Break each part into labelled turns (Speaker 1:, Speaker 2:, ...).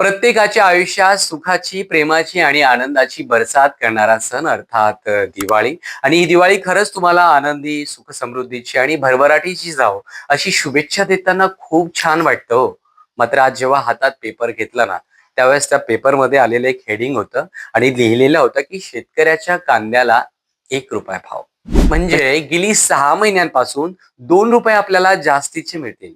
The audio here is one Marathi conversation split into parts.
Speaker 1: प्रत्येकाच्या आयुष्यात सुखाची प्रेमाची आणि आनंदाची बरसात करणारा सण अर्थात दिवाळी. आणि ही दिवाळी खरंच तुम्हाला आनंदी सुख समृद्धीची आणि भरभराटीची जावो अशी शुभेच्छा देताना खूप छान वाटतं हो. मात्र आज जेव्हा हातात पेपर घेतला ना त्यावेळेस त्या पेपरमध्ये आलेलं एक हेडिंग होतं आणि लिहिलेलं होतं की शेतकऱ्याच्या कांद्याला एक रुपया भाव म्हणजे गेली सहा महिन्यांपासून दोन रुपये आपल्याला जास्तीचे मिळतील.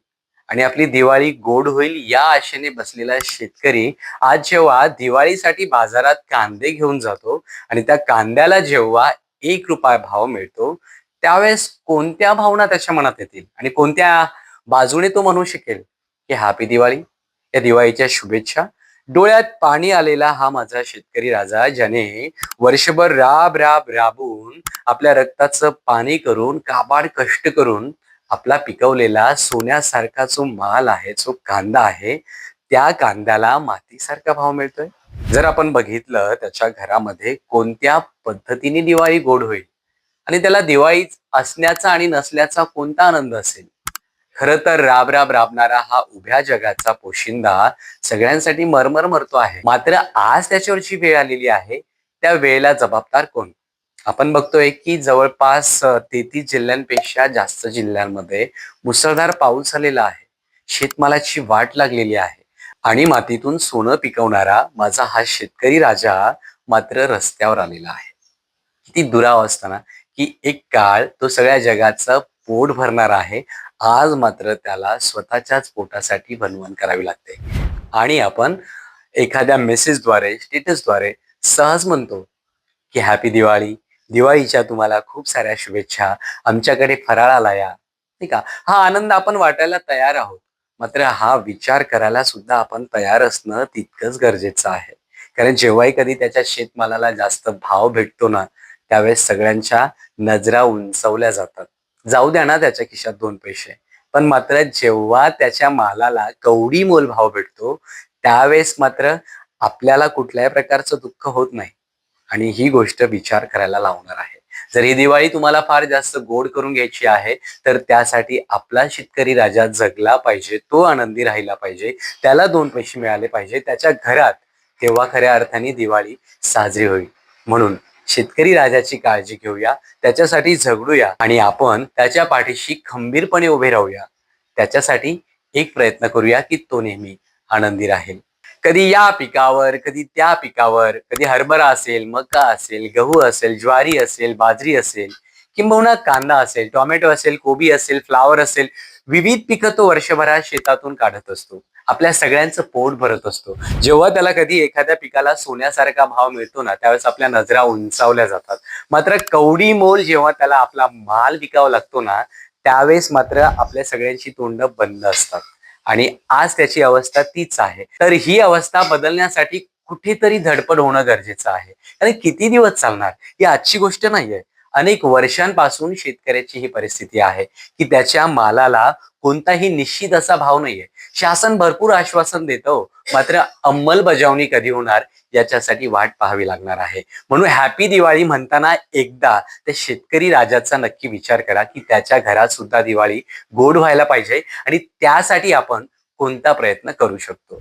Speaker 1: आणि आपली दिवाळी गोड होईल या आशेने बसलेला शेतकरी आज जेव्हा दिवाळीसाठी बाजारात कांदे घेऊन जातो आणि त्या कांद्याला जेव्हा एक रुपया भाव मिळतो त्यावेळेस कोणत्या भावना त्याच्या मनात येतील? आणि कोणत्या बाजूने तो म्हणू शकेल की हॅपी दिवाळी या दिवाळीच्या शुभेच्छा. डोळ्यात पाणी आलेला हा माझा शेतकरी राजा ज्याने वर्षभर राब राब राबून आपल्या रक्ताचं पाणी करून काबाड कष्ट करून आपला पिकवलेला सोन्यासारखा जो माल आहे जो कांदा आहे त्या कांद्याला मातीसारखा भाव मिळतोय? जर आपण बघितलं त्याच्या घरामध्ये कोणत्या पद्धतीने दिवाळी गोड होईल? आणि त्याला दिवाळी असण्याचा आणि नसल्याचा कोणता आनंद असेल? खरं तर राब राब राबणारा हा उभ्या जगाचा पोशिंदा सगळ्यांसाठी मरमर मरतो आहे. मात्र आज त्याच्यावरची वेळ आलेली आहे. त्या वेळेला जबाबदार कोण? आपण बघतोय की जवळपास तेहतीस जिल्ह्यांपेक्षा जास्त जिल्ह्यांमध्ये मुसळधार पाऊस झालेला आहे. शेतमालाची वाट लागलेली आहे आणि मातीतून सोनं पिकवणारा माझा हा शेतकरी राजा मात्र रस्त्यावर आलेला आहे. किती दुरावस्था ना की एक काळ तो सगळ्या जगाचं पोट भरणार आहे. आज मात्र त्याला स्वतःच्याच पोटासाठी बनवण करावी लागते. आणि आपण एखाद्या मेसेजद्वारे स्टेटसद्वारे सहज म्हणतो की हॅपी दिवाळी दिवाळीच्या तुम्हाला खूप साऱ्या शुभेच्छा. आमच्याकडे फराळाला या. ठीक आहे? हा आनंद आपण वाटायला तयार आहोत. मात्र हा विचार करायला सुद्धा आपण तयार असणं तितकंच गरजेचं आहे. कारण जेव्हाही कधी त्याच्या शेतमालाला जास्त भाव भेटतो ना त्यावेळेस सगळ्यांच्या नजरा उंचवल्या जातात. जाऊ द्या ना त्याच्या खिशात दोन पैसे. पण मात्र जेव्हा त्याच्या मालाला कवडी मोल भाव भेटतो त्यावेळेस मात्र आपल्याला कुठल्याही प्रकारचं दुःख होत नाही. आणि ही गोष्ट विचार करायला लावणार आहे. जर ही दिवाळी तुम्हाला फार जास्त गोड करून घ्यायची आहे तर त्यासाठी आपला शेतकरी राजा जगला पाहिजे तो आनंदी राहिला पाहिजे त्याला दोन पैसे मिळाले पाहिजे त्याच्या घरात तेव्हा खऱ्या अर्थाने दिवाळी साजरी होईल. म्हणून शेतकरी राजाची काळजी घेऊया त्याच्यासाठी झगडूया आणि आपण त्याच्या पाठीशी खंबीरपणे उभे राहूया. त्याच्यासाठी एक प्रयत्न करूया की तो नेहमी आनंदी राहील. कधी या पिकावर कधी त्या पिकावर कधी हरभरा असेल मका असेल गहू असेल ज्वारी असेल बाजरी असेल किंबहुना कांदा असेल टोमॅटो असेल कोबी असेल फ्लावर असेल विविध पिकं तो वर्षभरात शेतातून काढत असतो. आपल्या सगळ्यांचं पोट भरत असतो. जेव्हा त्याला कधी एखाद्या पिकाला सोन्यासारखा भाव मिळतो ना त्यावेळेस आपल्या नजरा उंचावल्या जातात. मात्र कवडी मोल जेव्हा त्याला आपला माल विकावा लागतो ना त्यावेळेस मात्र आपल्या सगळ्यांची तोंड बंद असतात. आणि आज त्याची अवस्था तीच आहे. तर ही अवस्था बदलण्यासाठी कुठेतरी धडपड होणं गरजेचं आहे. आणि किती दिवस चालणार? ही आजची गोष्ट नाहीये. अनेक वर्षांपासून शेतकऱ्याची ही परिस्थिती आहे की त्याच्या मालाला कोणताही निश्चित असा भाव नाहीये. शासन भरपूर आश्वासन देतो हो. मात्र अंमलबजावणी कधी होणार याच्यासाठी वाट पाहावी लागणार आहे. म्हणून हॅपी दिवाळी म्हणताना एकदा त्या शेतकरी राजाचा नक्की विचार करा की त्याच्या घरात सुद्धा दिवाळी गोड व्हायला पाहिजे आणि त्यासाठी आपण कोणता प्रयत्न करू शकतो.